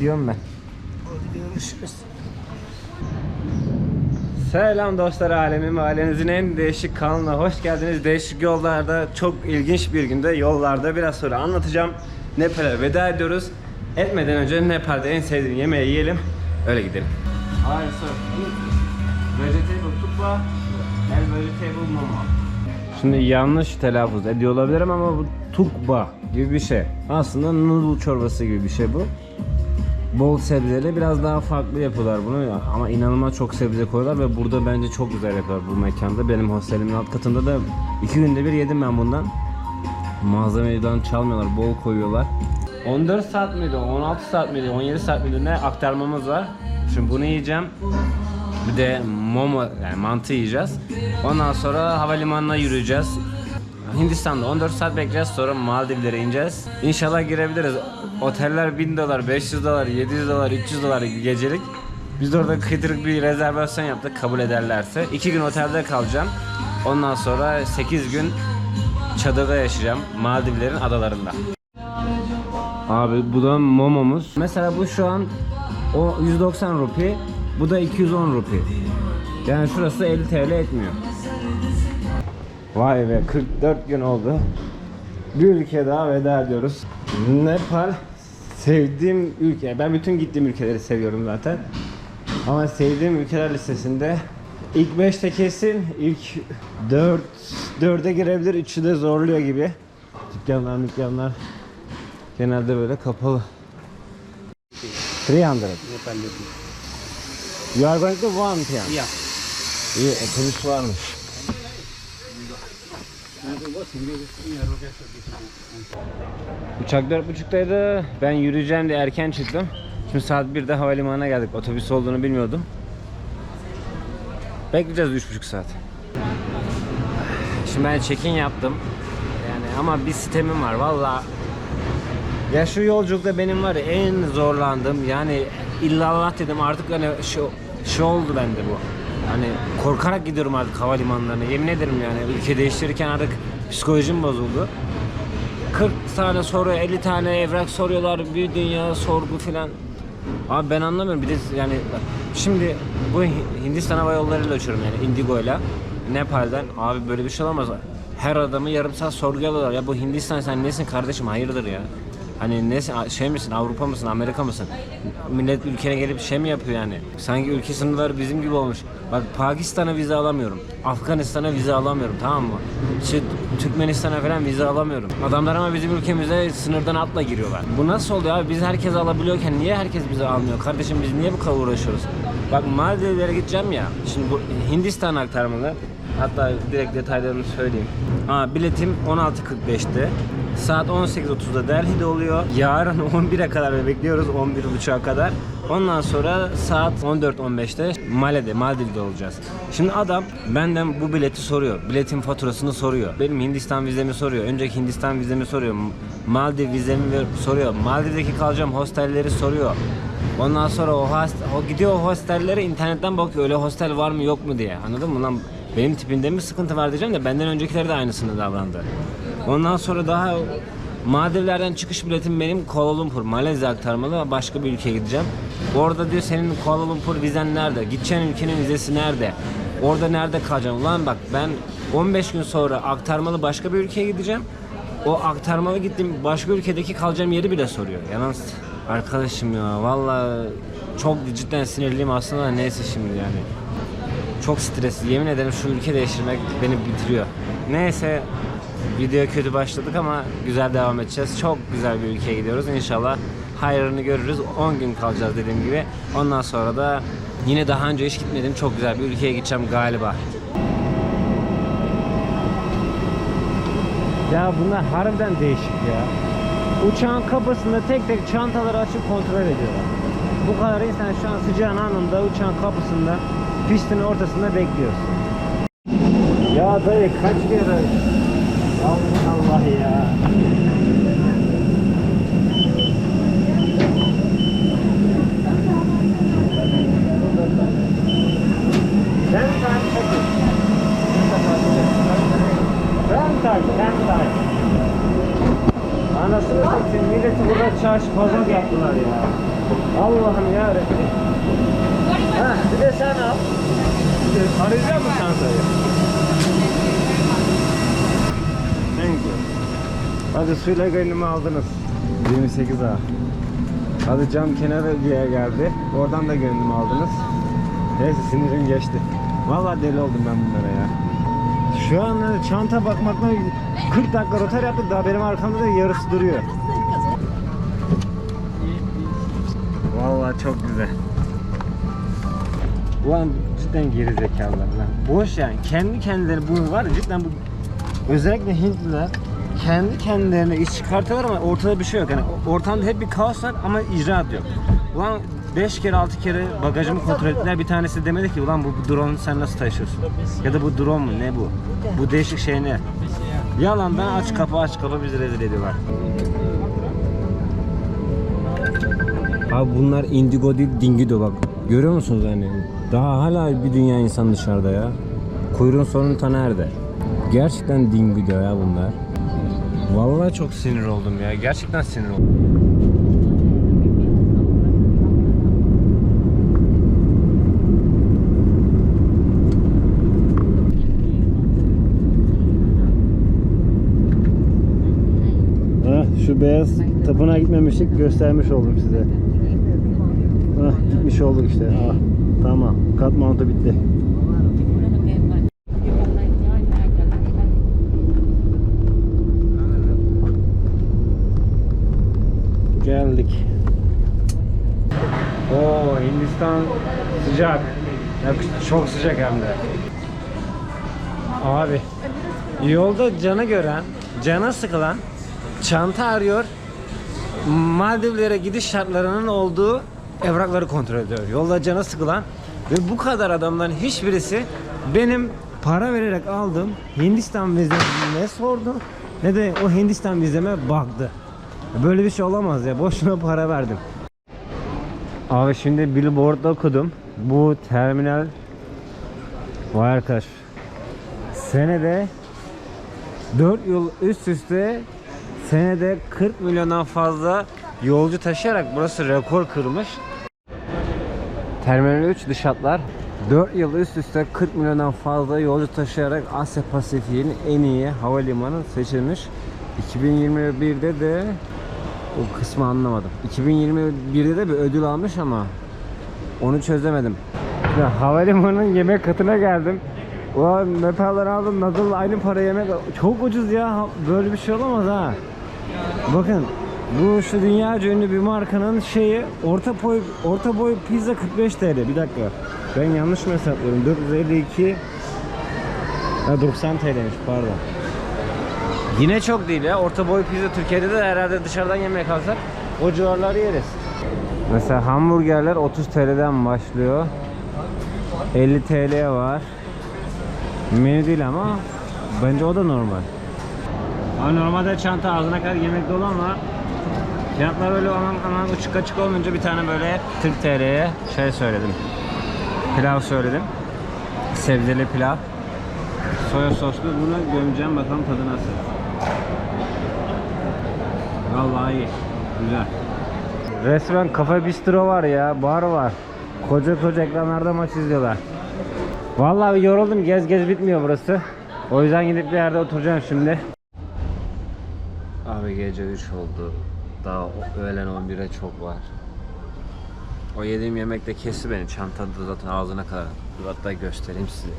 gidiyorum ben. Görüşürüz. Selam dostlar alemin ve ailenizin en değişik kanalına hoş geldiniz. Değişik yollarda çok ilginç bir günde yollarda biraz sonra anlatacağım. Nepal'e veda ediyoruz. Etmeden önce Nepal'de en sevdiğim yemeği yiyelim. Öyle gidelim. Hayır sir. Vegetable tukva and vegetable momo. Şimdi yanlış telaffuz ediyor olabilirim ama bu tukba gibi bir şey. Aslında noodle çorbası gibi bir şey bu. Bol sebzeli biraz daha farklı yapıyorlar bunu ya. ama inanılmaz çok sebze koyuyorlar ve burada bence çok güzel yapıyorlar bu mekanda. Benim hostelimin alt katında da iki günde bir yedim ben bundan. Malzemeden çalmıyorlar, bol koyuyorlar. 14 saat miydi, 16 saat miydi, 17 saat miydi ne aktarmamız var. Şimdi bunu yiyeceğim. Bir de momo yani mantı yiyeceğiz. Ondan sonra havalimanına yürüyeceğiz. Hindistan'da 14 saat bekleyeceğiz sonra Maldivlere ineceğiz. İnşallah girebiliriz. Oteller 1000 dolar, 500 dolar, 700 dolar, 300 dolar gecelik. Biz de orada kıtırık bir rezervasyon yaptık kabul ederlerse. 2 gün otelde kalacağım. Ondan sonra 8 gün çadırda yaşayacağım Maldivlerin adalarında. Abi bu da momomuz. Mesela bu şu an o 190 rupi, bu da 210 rupi. Yani şurası 50 TL etmiyor. Vay be 44 gün oldu. Bir ülke daha veda ediyoruz. Nepal sevdiğim ülke. Ben bütün gittiğim ülkeleri seviyorum zaten. Ama sevdiğim ülkeler listesinde ilk 5'te kesin, ilk 4 4'e girebilir, 3'ü de zorluyor gibi. Dükkanlar, dükkanlar genelde böyle kapalı. 300. You are going to one. Yeah. İyi, otobüs varmış. Uçak dört buçuktaydı. Ben yürüyeceğim diye erken çıktım. Şimdi saat 1'de havalimanına geldik. Otobüs olduğunu bilmiyordum. Bekleyeceğiz üç buçuk saat. Şimdi ben check-in yaptım. Yani ama bir sistemim var valla. Ya şu yolculukta benim var ya en zorlandığım yani illallah dedim artık hani şu, şu oldu bende bu. Hani korkarak gidiyorum artık havalimanlarına. Yemin ederim yani ülke değiştirirken artık psikolojim bozuldu. 40 tane soru, 50 tane evrak soruyorlar, bir dünya sorgu filan. Abi ben anlamıyorum. Bir de yani şimdi bu Hindistan Hava Yolları uçuyorum yani Indigo ile. Nepal'den abi böyle bir şey olamaz. Her adamı yarım saat sorguya alıyorlar. Ya bu Hindistan sen nesin kardeşim hayırdır ya? Hani nesin şey misin Avrupa mısın Amerika mısın? Millet ülkene gelip şey mi yapıyor yani? Sanki ülke sınırları bizim gibi olmuş. Bak Pakistan'a vize alamıyorum. Afganistan'a vize alamıyorum tamam mı? İşte Türkmenistan'a falan vize alamıyorum. Adamlar ama bizim ülkemize sınırdan atla giriyorlar. Bu nasıl oluyor abi? Biz herkes alabiliyorken niye herkes bize almıyor? Kardeşim biz niye bu kadar uğraşıyoruz? Bak Maldivlere gideceğim ya. Şimdi bu Hindistan aktarmalı. Hatta direkt detaylarını söyleyeyim. Aa, biletim 16.45'te. Saat 18.30'da Delhi'de oluyor. Yarın 11'e kadar bekliyoruz. 11.30'a kadar. Ondan sonra saat 14.15'te Male'de, Maldiv'de olacağız. Şimdi adam benden bu bileti soruyor. Biletin faturasını soruyor. Benim Hindistan vizemi soruyor. Önceki Hindistan vizemi soruyor. Maldiv vizemi soruyor. Maldiv'deki kalacağım hostelleri soruyor. Ondan sonra o, host, o gidiyor o hostellere internetten bakıyor. Öyle hostel var mı yok mu diye. Anladın mı lan? Benim tipimde mi sıkıntı var diyeceğim de benden öncekiler de aynısını davrandı. Ondan sonra daha Maldivler'den çıkış biletim benim Kuala Lumpur, Malezya aktarmalı başka bir ülkeye gideceğim. Orada diyor senin Kuala Lumpur vizen nerede? Gideceğin ülkenin vizesi nerede? Orada nerede kalacağım? Ulan bak ben 15 gün sonra aktarmalı başka bir ülkeye gideceğim. O aktarmalı gittiğim başka ülkedeki kalacağım yeri bile soruyor. Yalan arkadaşım ya vallahi çok cidden sinirliyim aslında da neyse şimdi yani. Çok stresli. Yemin ederim şu ülke değiştirmek beni bitiriyor. Neyse videoya kötü başladık ama güzel devam edeceğiz. Çok güzel bir ülkeye gidiyoruz. İnşallah hayrını görürüz. 10 gün kalacağız dediğim gibi. Ondan sonra da yine daha önce hiç gitmedim. Çok güzel bir ülkeye gideceğim galiba. Ya bunlar harbiden değişik ya. Uçağın kapısında tek tek çantaları açıp kontrol ediyorlar. Bu kadar insan şu an sıcağın anında uçağın kapısında pistin ortasında bekliyorsun. Ya dayı kaç kere Allah Allah ya. Ten time check-in. Ten time, ten time. Anasını satayım milleti burada çarşı pazar yaptılar ya. Allah'ım ya Ha, bir de sen al. Arayacak mısın çantayı? Thank you. Hadi suyla gönlümü aldınız. 28 A. Hadi cam kenarı diye geldi. Oradan da gönlümü aldınız. Neyse sinirim geçti. Vallahi deli oldum ben bunlara ya. Şu an e, çanta bakmakla 40 dakika rotar yaptık daha benim arkamda da yarısı duruyor. Çok güzel. Ulan cidden geri zekalılar lan. Boş yani. Kendi kendileri bu var ya cidden bu özellikle Hintliler kendi kendilerine iş çıkartıyorlar ama ortada bir şey yok. Yani ortamda hep bir kaos var ama icraat yok. Ulan 5 kere 6 kere bagajımı kontrol ettiler. Bir tanesi demedi ki ulan bu, bu drone'u sen nasıl taşıyorsun? Ya da bu drone mu ne bu? Bu değişik şey ne? Yalandan aç kapı aç kapı bizi rezil ediyorlar. Abi bunlar indigo değil dingido bak. Görüyor musunuz hani? Daha hala bir dünya insan dışarıda ya. Kuyruğun sonu ta nerede? Gerçekten dingido ya bunlar. Vallahi çok sinir oldum ya. Gerçekten sinir oldum. Şu beyaz tapınağa gitmemiştik göstermiş oldum size. Heh, gitmiş olduk işte. Ah, tamam. Katmandu bitti. Geldik. Oo Hindistan sıcak. Çok sıcak hem de. Abi yolda canı gören, cana sıkılan çanta arıyor. Maldivlere gidiş şartlarının olduğu evrakları kontrol ediyor. Yolda cana sıkılan ve bu kadar adamdan hiçbirisi benim para vererek aldığım Hindistan vizemi ne sordu ne de o Hindistan vizeme baktı. Böyle bir şey olamaz ya. Boşuna para verdim. Abi şimdi billboardda okudum. Bu terminal Vay arkadaş. Senede 4 yıl üst üste senede 40 milyondan fazla yolcu taşıyarak burası rekor kırmış. Terminal 3 dış hatlar 4 yıl üst üste 40 milyondan fazla yolcu taşıyarak Asya Pasifik'in en iyi havalimanı seçilmiş. 2021'de de o kısmı anlamadım. 2021'de de bir ödül almış ama onu çözemedim. Ya, havalimanının yemek katına geldim. Ulan mepeler aldım nakılla aynı para yemek çok ucuz ya böyle bir şey olamaz ha. Bakın bu şu dünyaca ünlü bir markanın şeyi orta boy orta boy pizza 45 TL bir dakika. Ben yanlış mı hesaplıyorum 452 ha, 90 TL'miş pardon. Yine çok değil ya. Orta boy pizza Türkiye'de de herhalde dışarıdan yemek alsak o civarları yeriz. Mesela hamburgerler 30 TL'den başlıyor. 50 TL var. Menü değil ama bence o da normal. Ama normalde çanta ağzına kadar yemek dolu ama fiyatlar öyle aman aman uçuk açık olmayınca bir tane böyle 40 TL'ye şey söyledim. Pilav söyledim. Sebzeli pilav. Soya soslu bunu gömeceğim bakalım tadı nasıl. Vallahi iyi. Güzel. Resmen kafe bistro var ya, bar var. Koca koca ekranlarda maç izliyorlar. Vallahi yoruldum, gez gez bitmiyor burası. O yüzden gidip bir yerde oturacağım şimdi. Abi gece 3 oldu. Daha öğlen 11'e çok var. O yediğim yemek de kesti beni. Çantada zaten ağzına kadar. Dur hatta göstereyim size.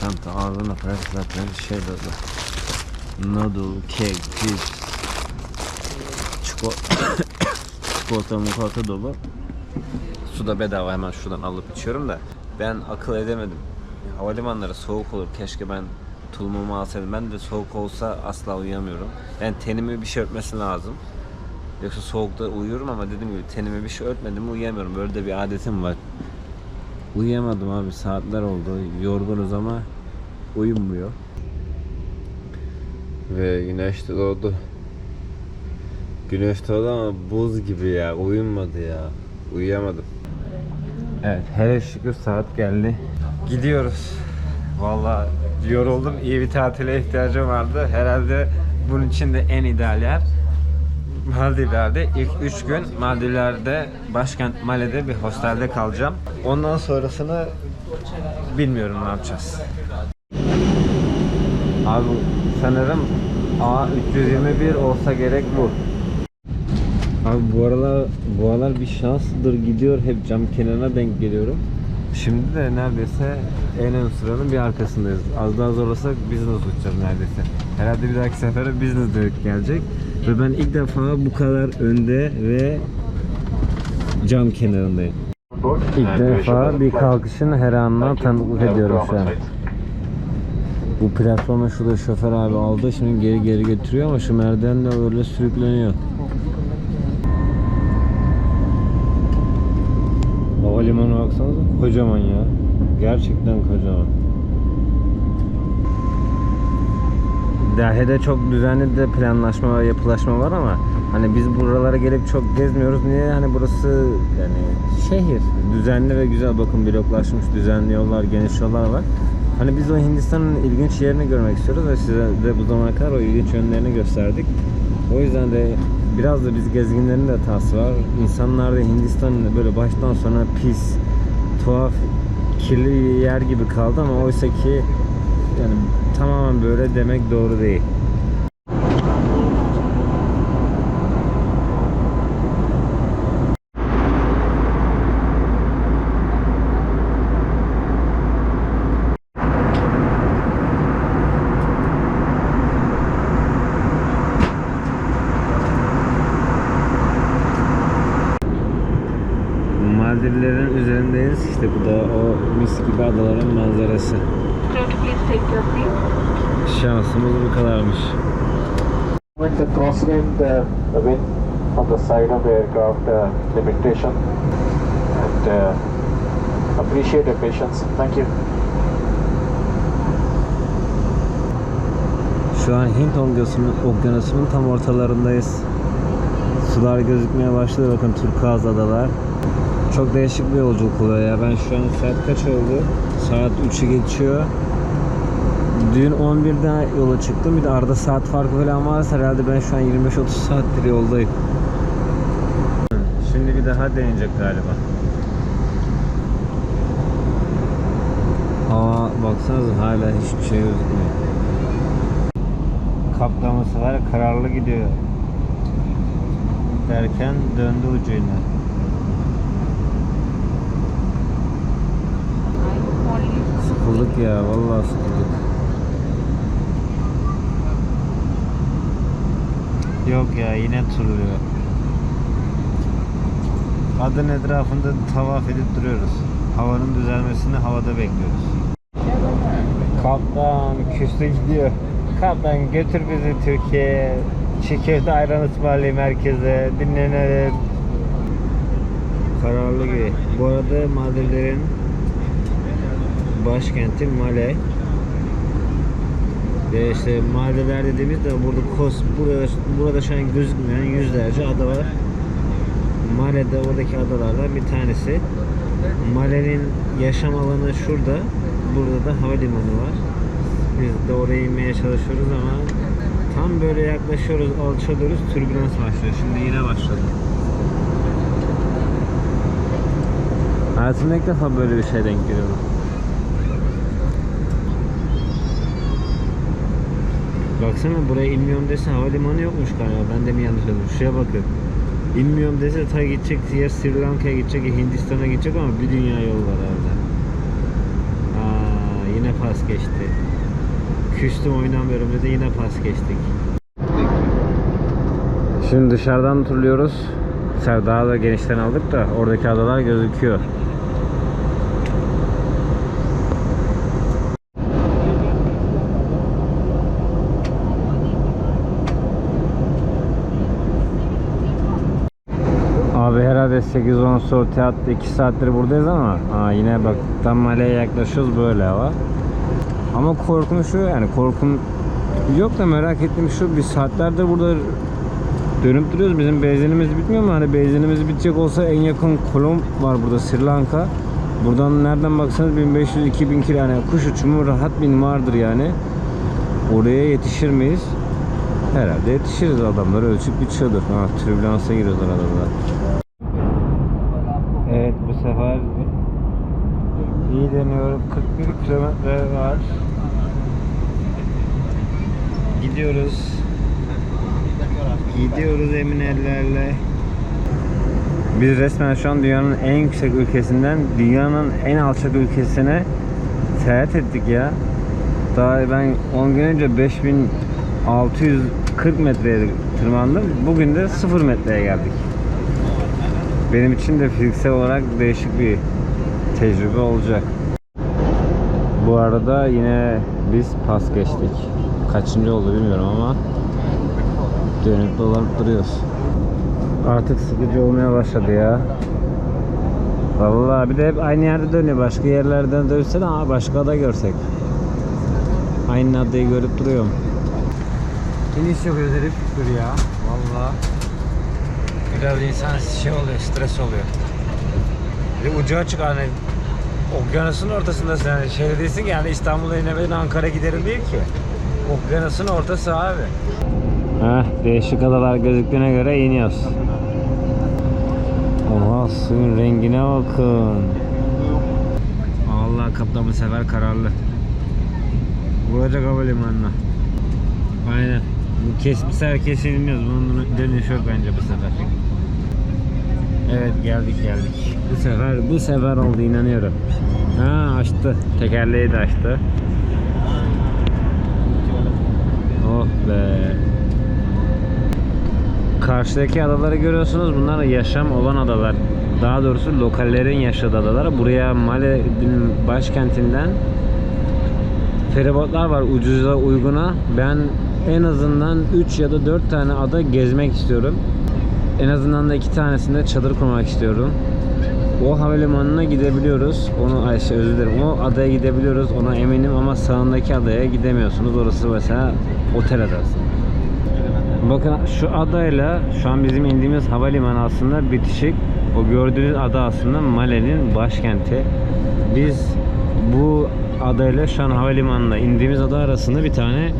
Çanta ağzına kadar zaten şey dolu. Noodle, kek, cips, çikolata, çikolata mukolata dolu. Su da bedava hemen şuradan alıp içiyorum da ben akıl edemedim. Havalimanları soğuk olur. Keşke ben tulumumu alsaydım. Ben de soğuk olsa asla uyuyamıyorum. Yani tenimi bir şey örtmesi lazım. Yoksa soğukta uyuyorum ama dediğim gibi tenimi bir şey örtmedim uyuyamıyorum. Böyle de bir adetim var. Uyuyamadım abi saatler oldu. Yorgunuz ama uyumuyor. Ve güneş de doğdu. Güneş doğdu ama buz gibi ya. Uyumadı ya. Uyuyamadım. Evet hele şükür saat geldi. Gidiyoruz. Vallahi yoruldum. İyi bir tatile ihtiyacım vardı. Herhalde bunun için de en ideal yer. Maldivler'de ilk 3 gün Maldivler'de başkent Male'de bir hostelde kalacağım. Ondan sonrasını bilmiyorum ne yapacağız. Abi sanırım A321 olsa gerek bu. Abi bu aralar bu aralar bir şanslıdır gidiyor hep cam kenarına denk geliyorum. Şimdi de neredeyse en ön sıranın bir arkasındayız. Az daha zorlasak business uçacağız neredeyse. Herhalde bir dahaki sefere business direkt gelecek. Ve ben ilk defa bu kadar önde ve cam kenarındayım. İlk defa bir kalkışın her anına tanıklık ediyorum şu an. Bu platforma şurada şoför abi aldı şimdi geri geri getiriyor ama şu merdivenle öyle sürükleniyor. Havalimanı baksanıza kocaman ya. Gerçekten kocaman. Dahi'de çok düzenli de planlaşma ve yapılaşma var ama hani biz buralara gelip çok gezmiyoruz. Niye? Hani burası yani şehir. Düzenli ve güzel bakın bloklaşmış düzenli yollar, geniş yollar var. Hani biz o Hindistan'ın ilginç yerini görmek istiyoruz ve size de bu zamana kadar o ilginç yönlerini gösterdik. O yüzden de biraz da biz gezginlerin de hatası var. İnsanlar da Hindistan'ın böyle baştan sona pis, tuhaf, kirli yer gibi kaldı ama oysa ki yani tamamen böyle demek doğru değil. Maldivlerin üzerindeyiz. İşte bu da o mis gibi adaların manzarası. Please take your seat? Şansımız bu kadarmış. With the crosswind, uh, the wind on the side of the aircraft uh, limitation and uh, appreciate your patience. Thank you. Şu an Hint okyanusunun, okyanusunun tam ortalarındayız. Sular gözükmeye başladı bakın turkuaz adalar. Çok değişik bir yolculuk oluyor ya. Ben şu an saat kaç oldu? Saat 3'ü geçiyor. Dün 11'de yola çıktım. Bir de arada saat farkı falan varsa herhalde ben şu an 25-30 saattir yoldayım. Şimdi bir daha deneyecek galiba. Hava baksanıza hala hiçbir şey gözükmüyor. Kaplaması var kararlı gidiyor. Derken döndü ucuyla. Sıkıldık ya vallahi sıkıldık. Yok ya yine turluyor. Adın etrafında tavaf edip duruyoruz. Havanın düzelmesini havada bekliyoruz. Kaptan küstü gidiyor. Kaptan götür bizi Türkiye'ye. Çiğ köfte ayran ısmarlayayım herkese. Dinlenelim. Kararlı gibi. Bu arada Maldivlerin başkenti Male. Ve işte Maldivler dediğimizde burada Kos, burada, burada şu an gözükmeyen yüzlerce ada var. Male'de oradaki adalardan bir tanesi. Male'nin yaşam alanı şurada. Burada da havalimanı var. Biz de oraya inmeye çalışıyoruz ama tam böyle yaklaşıyoruz, alçalıyoruz, türbülans başlıyor. Şimdi yine başladı. Hayatımda ilk defa böyle bir şey denk geliyorum. Baksana buraya inmiyorum dese havalimanı yokmuş galiba. Ben de mi yanlış anladım? Şuraya bakın. İnmiyorum dese ta gidecek ya Sri Lanka'ya gidecek Hindistan'a gidecek ama bir dünya yol var orada. Aa, yine pas geçti. Küstüm oynamıyorum dedi yine pas geçtik. Şimdi dışarıdan turluyoruz. Daha da genişten aldık da oradaki adalar gözüküyor. Abi herhalde 8-10 sorti attı 2 saattir buradayız ama aa, yine bak tam Male'ye yaklaşıyoruz böyle hava. Ama korkum şu yani korkum yok da merak ettiğim şu bir saatlerdir burada dönüp duruyoruz. Bizim benzinimiz bitmiyor mu? Hani benzinimiz bitecek olsa en yakın Kolomb var burada Sri Lanka. Buradan nereden baksanız 1500-2000 kilo yani kuş uçumu rahat bin vardır yani. Oraya yetişir miyiz? Herhalde yetişiriz adamlar ölçüp biçiyordur. Ha, tribülansa giriyoruz arada da. Evet bu sefer iyi deniyorum. 41 kilometre var. Gidiyoruz. Gidiyoruz emin ellerle. Biz resmen şu an dünyanın en yüksek ülkesinden dünyanın en alçak ülkesine seyahat ettik ya. Daha ben 10 gün önce 5640 metreye tırmandım. Bugün de 0 metreye geldik. Benim için de fiziksel olarak değişik bir tecrübe olacak. Bu arada yine biz pas geçtik. Kaçıncı oldu bilmiyorum ama dönüp dolanıp duruyoruz. Artık sıkıcı olmaya başladı ya. Vallahi bir de hep aynı yerde dönüyor. Başka yerlerden dönse de ha başka ada görsek. Aynı adayı görüp duruyorum. İniş yapıyoruz herif dur ya. Vallahi. Biraz insan şey oluyor, stres oluyor. Bir ucu açık hani okyanusun ortasındasın yani ki yani İstanbul'a inemedin Ankara giderim değil ki. Okyanusun ortası abi. Heh, değişik adalar gözüktüğüne göre iniyoruz. Oha suyun rengine bakın. Allah kaptan bu sefer kararlı. Vuracak havalimanına. Aynen. Bu kes, bir sefer kesin iniyoruz. Bunun dönüş yok bence bu sefer. Evet geldik geldik. Bu sefer bu sefer oldu inanıyorum. Ha açtı. Tekerleği de açtı. Oh be. Karşıdaki adaları görüyorsunuz. Bunlar yaşam olan adalar. Daha doğrusu lokallerin yaşadığı adalar. Buraya Male'nin başkentinden feribotlar var ucuza uyguna. Ben en azından 3 ya da 4 tane ada gezmek istiyorum. En azından da iki tanesinde çadır kurmak istiyorum. O havalimanına gidebiliyoruz. Onu ay şey, özür dilerim. O adaya gidebiliyoruz. Ona eminim ama sağındaki adaya gidemiyorsunuz. Orası mesela otel adası. Bakın şu adayla şu an bizim indiğimiz havalimanı aslında bitişik. O gördüğünüz ada aslında Male'nin başkenti. Biz bu adayla şu an havalimanında indiğimiz ada arasında bir tane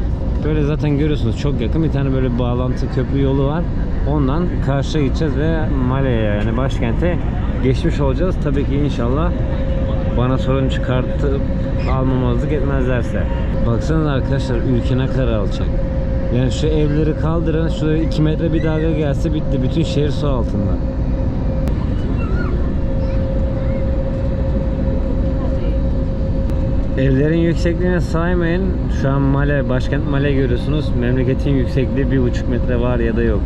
böyle zaten görüyorsunuz çok yakın bir tane böyle bağlantı köprü yolu var. Ondan karşıya gideceğiz ve Male'ye yani başkente geçmiş olacağız. Tabii ki inşallah bana sorun çıkartıp almamazlık etmezlerse. Baksanıza arkadaşlar ülke ne kadar alçak. Yani şu evleri kaldırın, şuraya 2 metre bir dalga gelse bitti. Bütün şehir su altında. Evlerin yüksekliğine saymayın. Şu an Male, başkent Male görüyorsunuz. Memleketin yüksekliği bir buçuk metre var ya da yok.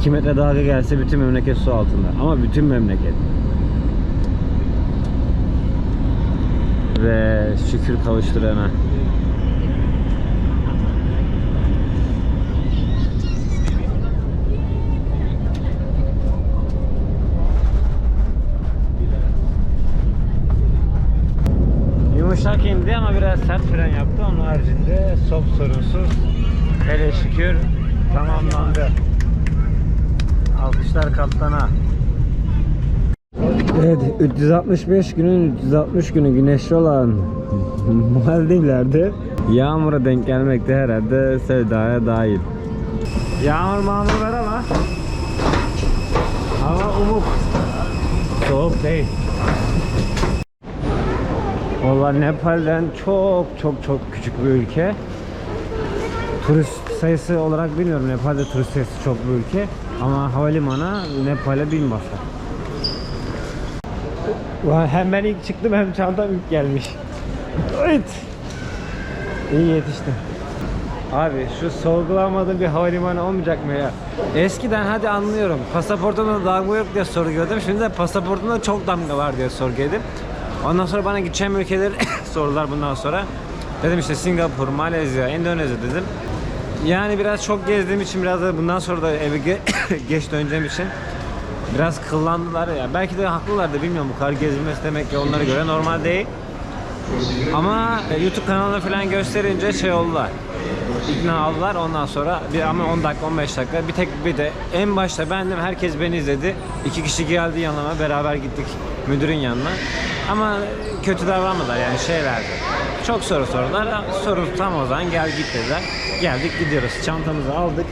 2 metre dalga gelse bütün memleket su altında. Ama bütün memleket. Ve şükür kavuşturana. Yumuşak indi ama biraz sert fren yaptı. Onun haricinde sop sorunsuz. Hele şükür tamamlandı. Alkışlar kaptana. Evet 365 günün 360 günü güneşli olan Maldivler'de yağmura denk gelmek de herhalde sevdaya dahil. Yağmur mağmur ver ama hava umuk. Soğuk değil. Valla Nepal'den çok çok çok küçük bir ülke. Turist sayısı olarak bilmiyorum. Nepal'de turist sayısı çok bir ülke. Ama havalimanı Nepal'e bin basar. Ulan hem ben ilk çıktım hem çantam ilk gelmiş. Evet. İyi yetiştim. Abi şu sorgulamadığım bir havalimanı olmayacak mı ya? Eskiden hadi anlıyorum. Pasaportumda damga yok diye sorguladım. Şimdi de pasaportumda çok damga var diye sorguladım. Ondan sonra bana gideceğim ülkeleri sordular bundan sonra. Dedim işte Singapur, Malezya, Endonezya dedim. Yani biraz çok gezdiğim için biraz da bundan sonra da eve ge- geç döneceğim için biraz kıllandılar ya. Belki de haklılar da bilmiyorum bu kadar gezilmesi demek ki onlara göre normal değil. Ama e, YouTube kanalını falan gösterince şey oldular. İkna aldılar ondan sonra bir ama 10 dakika 15 dakika bir tek bir de en başta bendim herkes beni izledi. İki kişi geldi yanıma beraber gittik müdürün yanına. Ama kötü davranmadılar yani şeylerdi. Çok soru sordular. Sorun tam o zaman gel git dediler. Geldik gidiyoruz. Çantamızı aldık.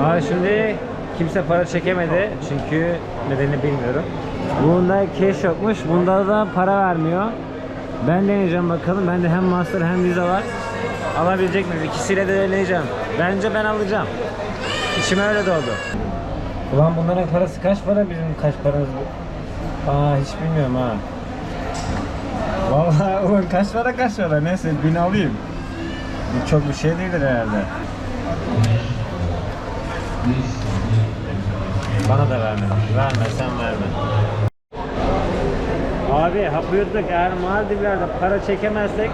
Aa şimdi kimse para çekemedi çünkü nedenini bilmiyorum. Bunda cash yokmuş. Bunda da para vermiyor. Ben deneyeceğim bakalım. Bende hem Master hem Visa var. Alabilecek miyiz? İkisiyle de deneyeceğim. Bence ben alacağım. İçime öyle doğdu. Ulan bunların parası kaç para bizim kaç paramız bu? Aa hiç bilmiyorum ha. Vallahi ulan kaç para kaç para neyse bin alayım. Bu çok bir şey değildir herhalde. Bana da verme. Verme sen verme. Abi hap yuttuk. Eğer Maldivler'de para çekemezsek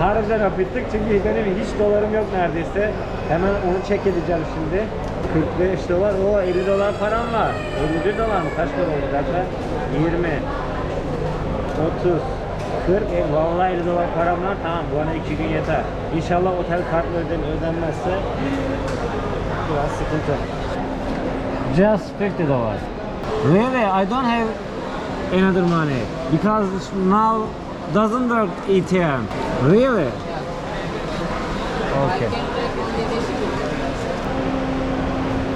harbiden hap yuttuk. Çünkü benim hiç dolarım yok neredeyse. Hemen onu çek edeceğim şimdi. 45 dolar. O 50 dolar param var. 51 dolar mı? Kaç para oldu zaten? 20 30 40 e, vallahi 50 dolar param var. Tamam bu bana 2 gün yeter. İnşallah otel kartla öden ödenmezse biraz sıkıntı. Just 50 dollars. Really? I don't have another money because now doesn't work ATM. Really? Okay.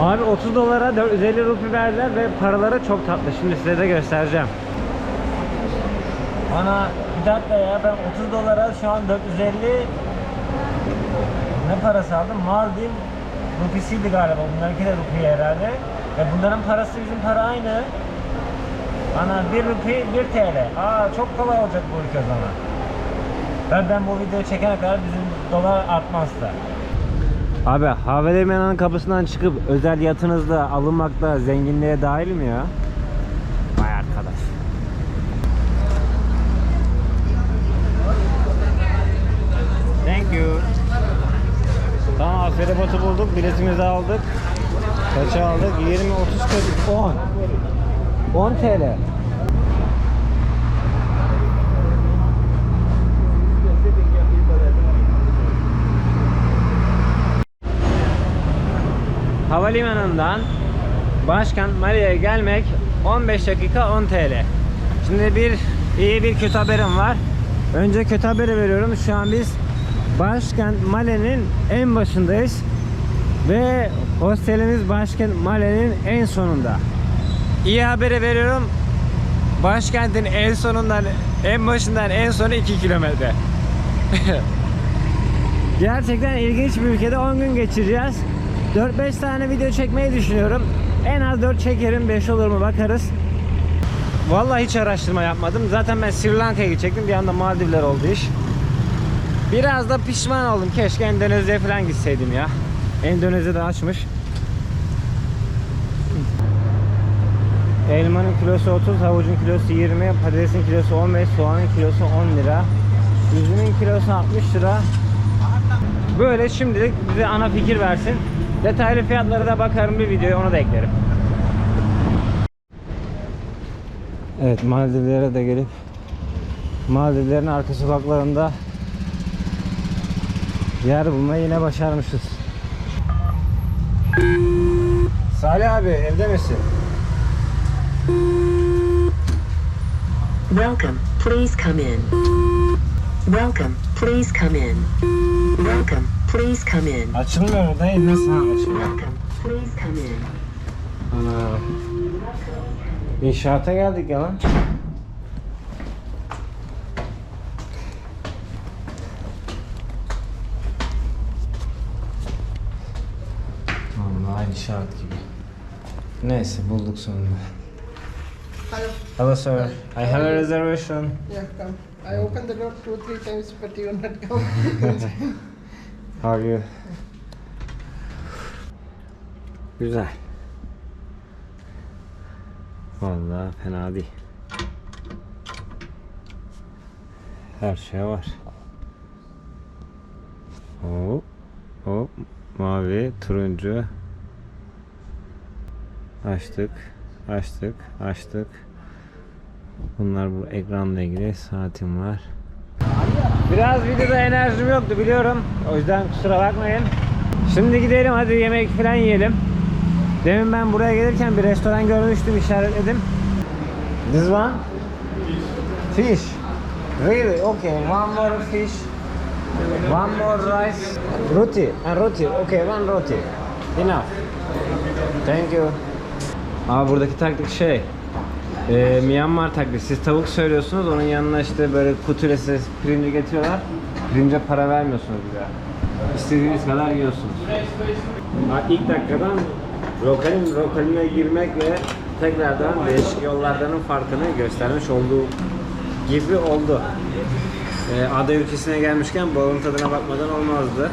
Abi 30 dolara 450 rupi verdiler ve paraları çok tatlı. Şimdi size de göstereceğim. Ana bir dakika ya ben 30 dolara şu an 450 ne parası aldım? Maldiv rupisiydi galiba. Bunlarınki de rupi herhalde. Ve bunların parası bizim para aynı. Ana 1 rupi 1 TL. Aa çok kolay olacak bu ülke zaman. Ben, ben bu videoyu çekene kadar bizim dolar artmaz da. Abi havalimanının kapısından çıkıp özel yatınızla alınmakta zenginliğe dahil mi ya? Vay arkadaş. Thank you. Tamam feribotu bulduk. Biletimizi aldık. Kaça aldık? 20, 30, 40, 10. 10 TL. Havalimanından Başkent Mali'ye gelmek 15 dakika 10 TL. Şimdi bir iyi bir kötü haberim var. Önce kötü haberi veriyorum. Şu an biz Başkent Male'nin en başındayız. Ve hostelimiz Başkent Male'nin en sonunda. İyi haberi veriyorum. Başkentin en sonundan en başından en sonu 2 kilometre. Gerçekten ilginç bir ülkede 10 gün geçireceğiz. 4-5 tane video çekmeyi düşünüyorum. En az 4 çekerim 5 olur mu bakarız. Vallahi hiç araştırma yapmadım. Zaten ben Sri Lanka'ya gidecektim. Bir anda Maldivler oldu iş. Biraz da pişman oldum. Keşke Endonezya'ya falan gitseydim ya. Endonezya'da açmış. Elmanın kilosu 30, havucun kilosu 20, patatesin kilosu 15, soğanın kilosu 10 lira. Üzümün kilosu 60 lira. Böyle şimdilik bize ana fikir versin. Detaylı fiyatlara da bakarım bir videoya onu da eklerim. Evet Maldivlere de gelip Maldivlerin arka sokaklarında yer bulmayı yine başarmışız. Salih abi evde misin? Welcome. Please come in. Welcome. Please come in. Welcome. Please come in. Açılmıyor dayı nasıl açılıyor? Welcome. Please come in. Ana. İnşaata geldik ya lan. İnşaat gibi. Neyse bulduk sonunda. Hello. Hello sir. I have a reservation. Yeah, come. I opened the door two, three times, but you not come. How are you? Güzel. Vallahi fena değil. Her şey var. Hop, hop, mavi, turuncu. Açtık, açtık, açtık. Bunlar bu ekranla ilgili saatim var. Biraz videoda enerjim yoktu biliyorum. O yüzden kusura bakmayın. Şimdi gidelim hadi yemek falan yiyelim. Demin ben buraya gelirken bir restoran görmüştüm işaretledim. This one? Fish. Really? Okay. One more fish. One more rice. Roti. And roti. Okay, one roti. Enough. Thank you. Abi buradaki taktik şey. E, Myanmar taktiği. Siz tavuk söylüyorsunuz, onun yanına işte böyle kutülesi pirinci getiriyorlar. Pirince para vermiyorsunuz bir. İstediğiniz kadar yiyorsunuz. Ha, İlk dakikadan rokalin rokaline girmek ve tekrardan değişik yollardanın farkını göstermiş olduğu gibi oldu. Ee, ada ülkesine gelmişken balığın tadına bakmadan olmazdı.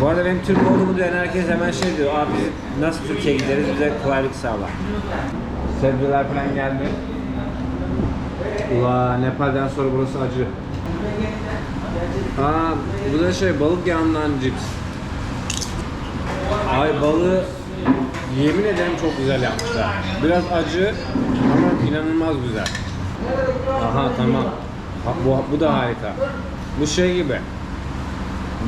Bu arada benim Türk olduğumu duyan herkes hemen şey diyor, abi biz nasıl Türkiye'ye gideriz bize kolaylık sağla. Sebzeler falan geldi. Ula Nepal'den sonra burası acı. Aa, bu da şey balık yağından cips. Ay balığı yemin ederim çok güzel yapmışlar. Biraz acı ama inanılmaz güzel. Aha tamam. Ha, bu, bu da harika. Bu şey gibi.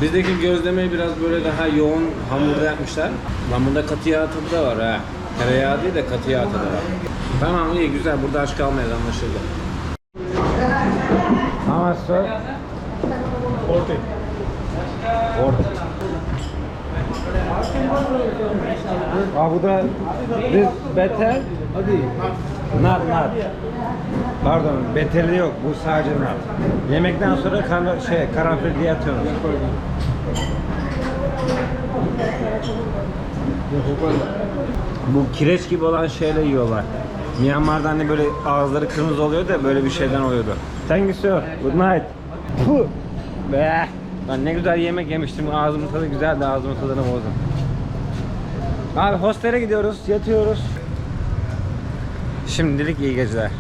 Bizdeki gözlemeyi biraz böyle daha yoğun hamurda yapmışlar. Lan bunda katı yağ tadı da var ha. Tereyağı değil de katı yağ tadı var. Tamam iyi güzel burada aç kalmayız anlaşıldı. How much 40. 40. Aa bu da this beter. Hadi. Nar nar. Pardon beteli yok bu sadece nar. Yemekten sonra kar şey karanfil diye atıyoruz. Bu kireç gibi olan şeyle yiyorlar. Myanmar'da hani böyle ağızları kırmızı oluyor da böyle bir şeyden oluyordu. Thank you sir. Good night. Puh. Be. Ben ne güzel yemek yemiştim. Ağzımın tadı güzeldi. Ağzımın tadını bozdum. Abi hostele gidiyoruz. Yatıyoruz. Şimdilik iyi geceler.